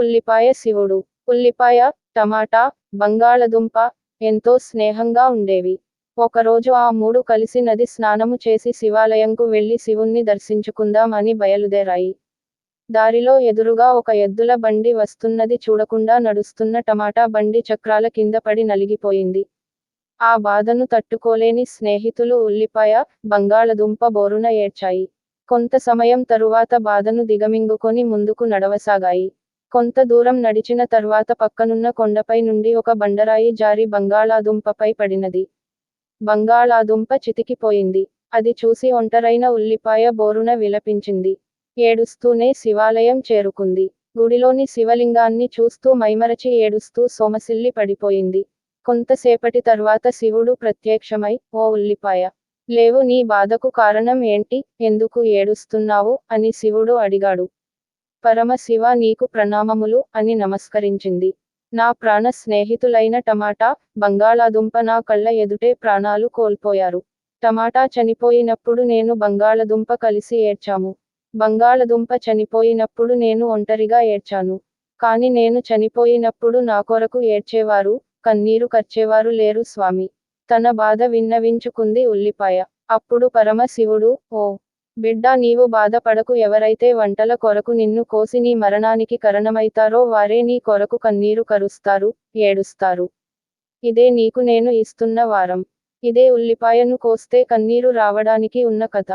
ఉల్లిపాయ శివుడు ఉల్లిపాయ టమాటా బంగాళదుంప ఎంతో స్నేహంగా ఉండేవి. ఒకరోజు ఆ మూడు కలిసి నది స్నానము చేసి శివాలయంకు వెళ్ళి శివుణ్ణి దర్శించుకుందాం అని బయలుదేరాయి. దారిలో ఎదురుగా ఒక ఎద్దుల బండి వస్తున్నది చూడకుండా నడుస్తున్న టమాటా బండి చక్రాల కింద పడి నలిగిపోయింది. ఆ బాధను తట్టుకోలేని స్నేహితులు ఉల్లిపాయ బంగాళదుంప బోరున ఏడ్చాయి. కొంత సమయం తరువాత బాధను దిగమింగుకొని ముందుకు నడవసాగాయి. కొంత దూరం నడిచిన తర్వాత పక్కనున్న కొండపై నుండి ఒక బండరాయి జారి బంగాళాదుంపపై పడినది. బంగాళాదుంప చితికిపోయింది. అది చూసి ఒంటరైన ఉల్లిపాయ బోరున విలపించింది. ఏడుస్తూనే శివాలయం చేరుకుంది. గుడిలోని శివలింగాన్ని చూస్తూ మైమరచి ఏడుస్తూ సోమసిల్లి పడిపోయింది. కొంతసేపటి తర్వాత శివుడు ప్రత్యక్షమై ఓ ఉల్లిపాయ! లేవు నీ బాధకు కారణం ఏంటి? ఎందుకు ఏడుస్తున్నావు? అని శివుడు అడిగాడు. పరమశివ నీకు ప్రణామములు అని నమస్కరించింది. నా ప్రాణ స్నేహితులైన టమాటా బంగాళాదుంప నా కళ్ళ ఎదుటే ప్రాణాలు కోల్పోయారు. టమాటా చనిపోయినప్పుడు నేను బంగాళదుంప కలిసి ఏడ్చాము. బంగాళదుంప చనిపోయినప్పుడు నేను ఒంటరిగా ఏడ్చాను. కాని నేను చనిపోయినప్పుడు నా కొరకు ఏడ్చేవారు కన్నీరు కర్చేవారు లేరు స్వామి. తన బాధ విన్నవించుకుంది ఉల్లిపాయ. అప్పుడు పరమశివుడు ఓ బిడ్డా నీవు బాధపడకు. ఎవరైతే వంటల కొరకు నిన్ను కోసి నీ మరణానికి కరణమైతారో వారే నీ కొరకు కన్నీరు కరుస్తారు ఏడుస్తారు. ఇదే నీకు నేను ఇస్తున్న వారం. ఇదే ఉల్లిపాయను కోస్తే కన్నీరు రావడానికి ఉన్న కథ.